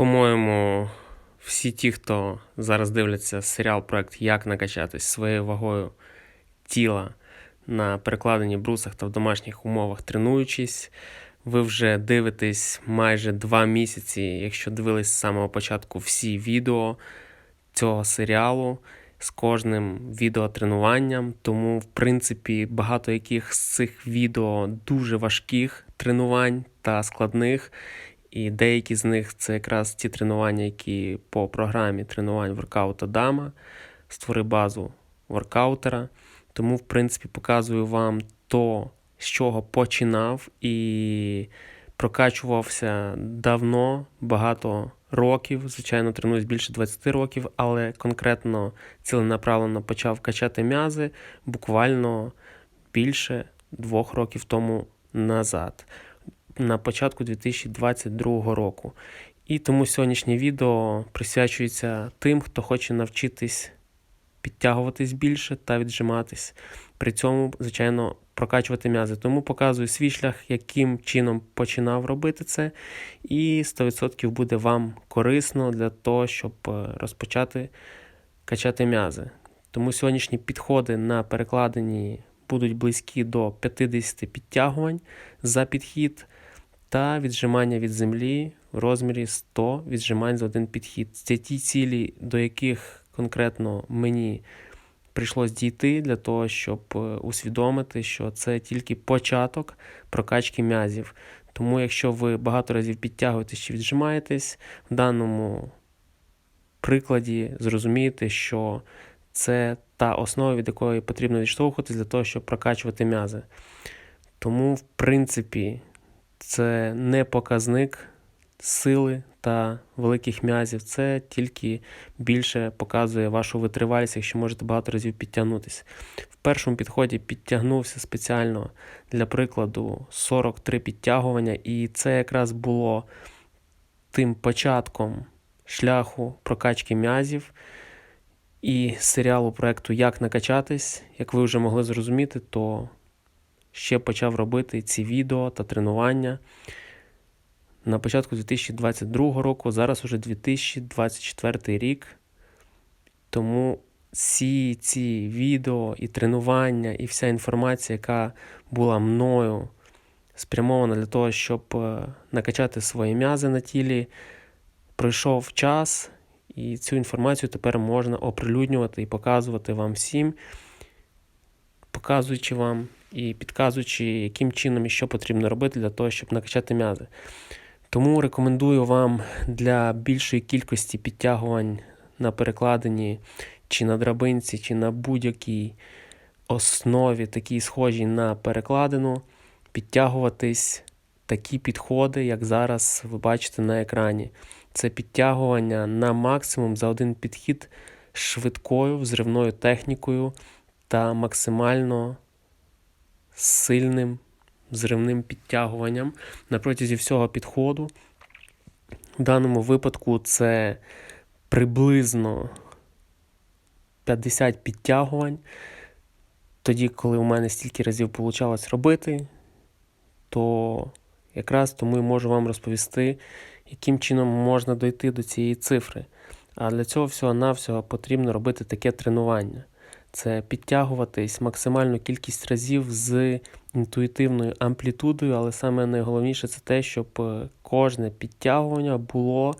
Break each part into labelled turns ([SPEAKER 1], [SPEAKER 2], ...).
[SPEAKER 1] По-моєму, всі ті, хто зараз дивляться серіал проект Як накачатись своєю вагою тіла на перекладенні брусах та в домашніх умовах тренуючись, ви вже дивитесь майже два місяці, якщо дивились з самого початку всі відео цього серіалу з кожним відеотренуванням. Тому, в принципі, багато яких з цих відео дуже важких тренувань та складних. І деякі з них це якраз ті тренування, які по програмі тренувань воркаута Дама, створи базу воркаутера. Тому, в принципі, показую вам то, з чого починав і прокачувався давно, багато років. Звичайно, тренуюсь більше 20 років, але конкретно ціленаправленно почав качати м'язи буквально більше двох років тому назад на початку 2022 року. І тому сьогоднішнє відео присвячується тим, хто хоче навчитись підтягуватись більше та віджиматись. При цьому, звичайно, прокачувати м'язи. Тому показую свій шлях, яким чином починав робити це. І 100% буде вам корисно для того, щоб е, розпочати качати м'язи. Тому сьогоднішні підходи на перекладенні будуть близькі до 50 підтягувань за підхід та віджимання від землі в розмірі 100 віджимань за один підхід. Це ті цілі, до яких конкретно мені прийшлось дійти для того, щоб е, усвідомити, що це тільки початок прокачки м'язів. Тому, якщо ви багато разів підтягуєтесь чи віджимаєтесь, в даному прикладі зрозумієте, що це та основа, від якої потрібно відштовхуватись для того, щоб прокачувати м'язи. Тому, в принципі, це не показник сили та великих м'язів. Це тільки більше показує вашу витривалість, якщо можете багато разів підтягнутися. В першому підході підтягнувся спеціально для прикладу 43 підтягування, і це якраз було тим початком шляху прокачки м'язів. І серіалу проекту Як накачатись, як ви вже могли зрозуміти, то ще почав робити ці відео та тренування на початку 2022 року, зараз уже 2024 рік. Тому всі ці відео і тренування, і вся інформація, яка була мною спрямована для того, щоб е, накачати свої м'язи на тілі, пройшов час, і цю інформацію тепер можна оприлюднювати і показувати вам всім, показуючи вам і підказуючи, яким чином і що потрібно робити для того, щоб накачати м'язи. Тому рекомендую вам для більшої кількості підтягувань на перекладенні чи на драбинці, чи на будь-якій основі, такій схожій на перекладину, підтягуватись такі підходи, як зараз ви бачите на екрані. Це підтягування на максимум за один підхід швидкою взривною технікою та максимально сильним зривним підтягуванням на протязі всього підходу. В даному випадку це приблизно 50 підтягувань. Тоді, коли у мене стільки разів вийшло робити, то якраз тому і можу вам розповісти, яким чином можна дойти до цієї цифри. А для цього всього-навсього потрібно робити таке тренування це підтягуватись максимальну кількість разів з інтуїтивною амплітудою, але саме найголовніше це те, щоб е, кожне підтягування було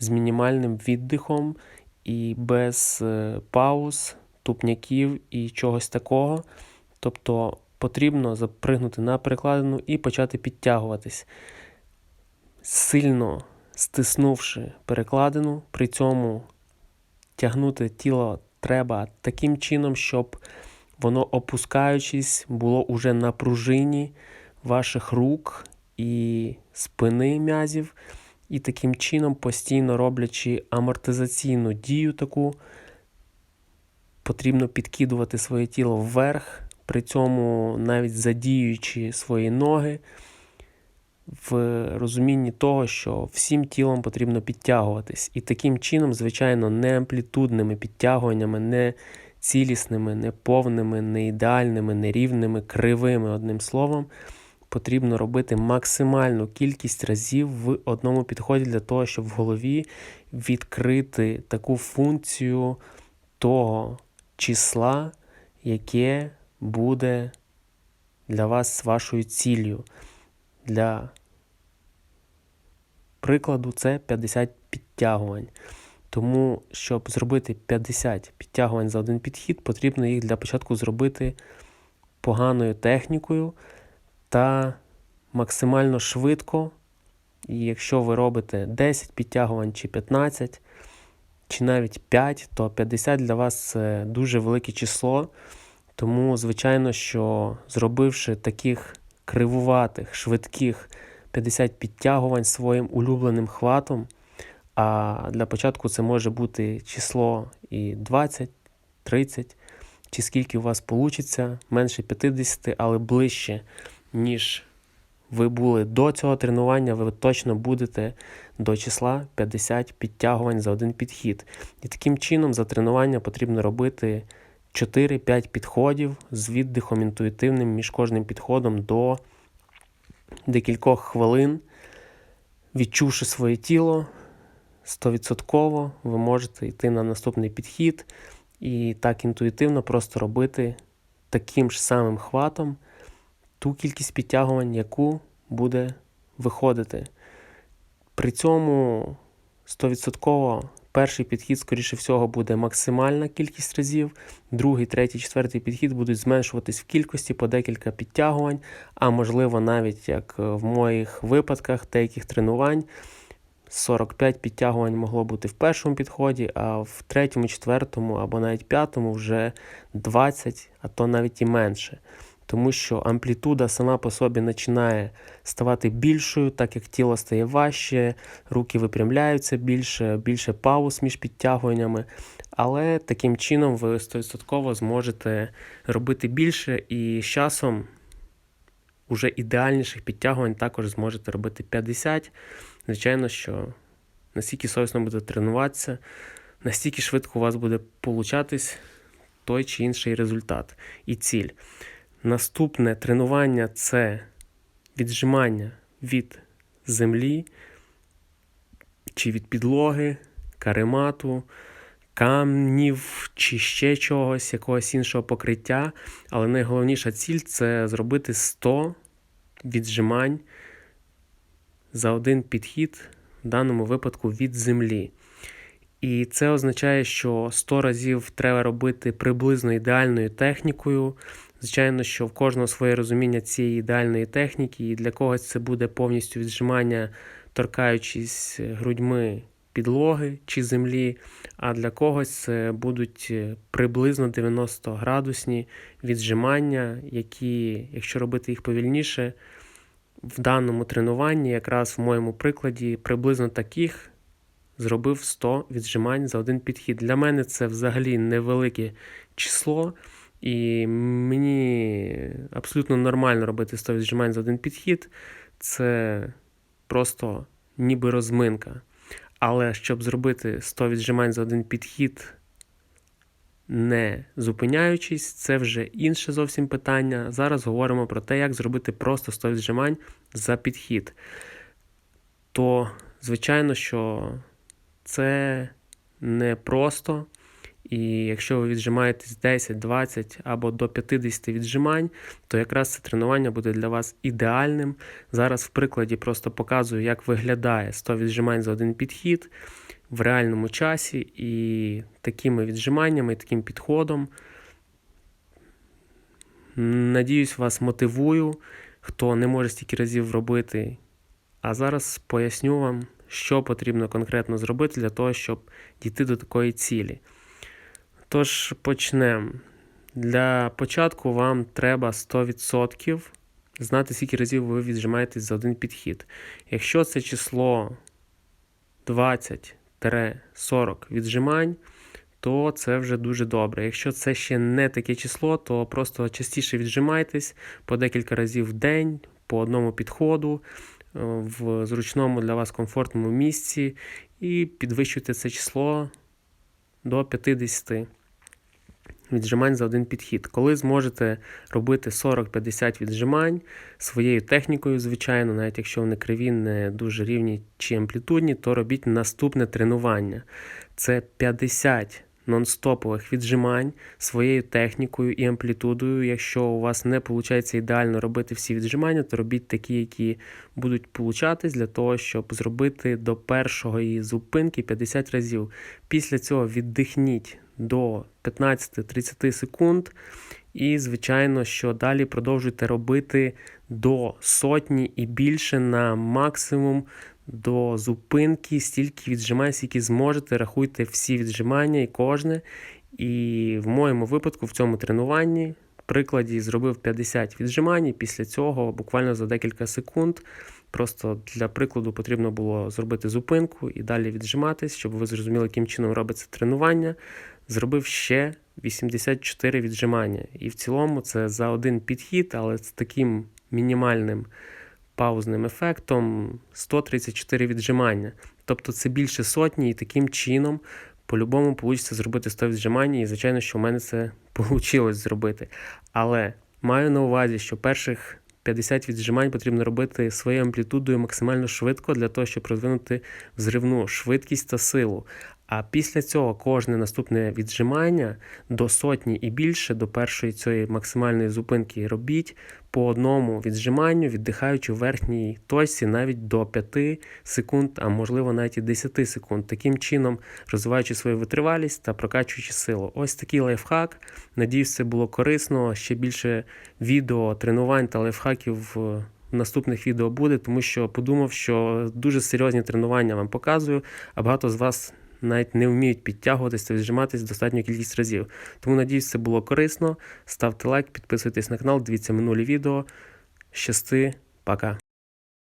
[SPEAKER 1] з мінімальним віддихом і без е, пауз, тупняків і чогось такого. Тобто потрібно запригнути на перекладину і почати підтягуватись. Сильно стиснувши перекладину, при цьому тягнути тіло треба таким чином, щоб воно, опускаючись, було уже на пружині ваших рук і спини м'язів. І таким чином, постійно роблячи амортизаційну дію, таку, потрібно підкидувати своє тіло вверх, при цьому навіть задіюючи свої ноги в розумінні того, що всім тілом потрібно підтягуватись. І таким чином, звичайно, не амплітудними підтягуваннями, не цілісними, не повними, не ідеальними, не рівними, кривими, одним словом, потрібно робити максимальну кількість разів в одному підході для того, щоб в голові відкрити таку функцію того числа, яке буде для вас вашою ціллю. Для прикладу, це 50 підтягувань. Тому, щоб зробити 50 підтягувань за один підхід, потрібно їх для початку зробити поганою технікою та максимально швидко. І якщо ви робите 10 підтягувань чи 15, чи навіть 5, то 50 для вас це дуже велике число. Тому, звичайно, що зробивши таких кривуватих, швидких 50 підтягувань своїм улюбленим хватом, а для початку це може бути число і 20, 30, чи скільки у вас вийде, менше 50, але ближче, ніж ви були до цього тренування, ви точно будете до числа 50 підтягувань за один підхід. І таким чином за тренування потрібно робити 4-5 підходів з віддихом інтуїтивним між кожним підходом до декількох хвилин, відчувши своє тіло. 100% ви можете йти на наступний підхід і так інтуїтивно просто робити таким ж самим хватом ту кількість підтягувань, яку буде виходити. При цьому 100% перший підхід, скоріше всього, буде максимальна кількість разів, другий, третій, четвертий підхід будуть зменшуватись в кількості по декілька підтягувань, а можливо, навіть як в моїх випадках деяких тренувань. 45 підтягувань могло бути в першому підході, а в третьому, четвертому або навіть п'ятому вже 20, а то навіть і менше. Тому що амплітуда сама по собі починає ставати більшою, так як тіло стає важче, руки випрямляються більше, більше пауз між підтягуваннями. Але таким чином ви 100% зможете робити більше і з часом уже ідеальніших підтягувань також зможете робити 50. Звичайно, що настільки совісно буде тренуватися, настільки швидко у вас буде получатись той чи інший результат і ціль. Наступне тренування це віджимання від землі чи від підлоги, каремату, камнів чи ще чогось, якогось іншого покриття. Але найголовніша ціль це зробити 100 віджимань за один підхід, в даному випадку від землі. І це означає, що 100 разів треба робити приблизно ідеальною технікою. Звичайно, що в кожного своє розуміння цієї ідеальної техніки, і для когось це буде повністю віджимання, торкаючись грудьми підлоги чи землі, а для когось це будуть приблизно 90 градусні віджимання, які, якщо робити їх повільніше, в даному тренуванні, якраз в моєму прикладі, приблизно таких зробив 100 віджимань за один підхід. Для мене це взагалі невелике число. І мені абсолютно нормально робити 100 віджимань за один підхід. Це просто ніби розминка. Але щоб зробити 100 віджимань за один підхід, не зупиняючись, це вже інше зовсім питання. Зараз говоримо про те, як зробити просто 100 віджимань за підхід. То, звичайно, що це не просто. І якщо ви віджимаєтесь 10, 20 або до 50 віджимань, то якраз це тренування буде для вас ідеальним. Зараз в прикладі просто показую, як виглядає 100 віджимань за один підхід в реальному часі, і такими віджиманнями, і таким підходом. Надіюсь, вас мотивую, хто не може стільки разів робити. А зараз поясню вам, що потрібно конкретно зробити для того, щоб дійти до такої цілі. Тож почнемо. Для початку вам треба 100% знати, скільки разів ви віджимаєтесь за один підхід. Якщо це число 20-40 віджимань, то це вже дуже добре. Якщо це ще не таке число, то просто частіше віджимайтесь по декілька разів в день, по одному підходу, е, в зручному для вас комфортному місці, і підвищуйте це число до 50. Віджимань за один підхід. Коли зможете робити 40-50 віджимань своєю технікою, звичайно, навіть якщо вони криві, не дуже рівні чи амплітудні, то робіть наступне тренування. Це 50 нон-стопових віджимань своєю технікою і амплітудою. Якщо у вас не виходить ідеально робити всі віджимання, то робіть такі, які будуть получатись для того, щоб зробити до першої зупинки 50 разів. Після цього віддихніть до 15-30 секунд. І, звичайно, що далі продовжуйте робити до сотні і більше на максимум до зупинки, стільки віджимань, скільки зможете, рахуйте всі віджимання і кожне. І в моєму випадку в цьому тренуванні, прикладі, зробив 50 віджимань, після цього буквально за декілька секунд. Просто для прикладу потрібно було зробити зупинку і далі віджиматись, щоб ви зрозуміли, яким чином робиться тренування. Зробив ще 84 віджимання. І в цілому це за один підхід, але з таким мінімальним паузним ефектом 134 віджимання. Тобто це більше сотні, і таким чином по-любому вийде зробити 100 віджимань, і звичайно, що в мене це вийшло зробити. Але маю на увазі, що перших 50 віджимань потрібно робити своєю амплітудою максимально швидко для того, щоб розвинути взривну швидкість та силу. А після цього кожне наступне віджимання до сотні і більше до першої цієї максимальної зупинки робіть по одному віджиманню, віддихаючи в верхній точці навіть до 5 секунд, а можливо навіть і 10 секунд. Таким чином розвиваючи свою витривалість та прокачуючи силу. Ось такий лайфхак. Надіюсь, це було корисно. Ще більше відео, тренувань та лайфхаків. В наступних відео буде, тому що подумав, що дуже серйозні тренування вам показую, а багато з вас навіть не вміють підтягуватись та віджиматись достатню кількість разів. Тому надіюсь, це було корисно. Ставте лайк, підписуйтесь на канал, дивіться минулі відео. Щасти, пока.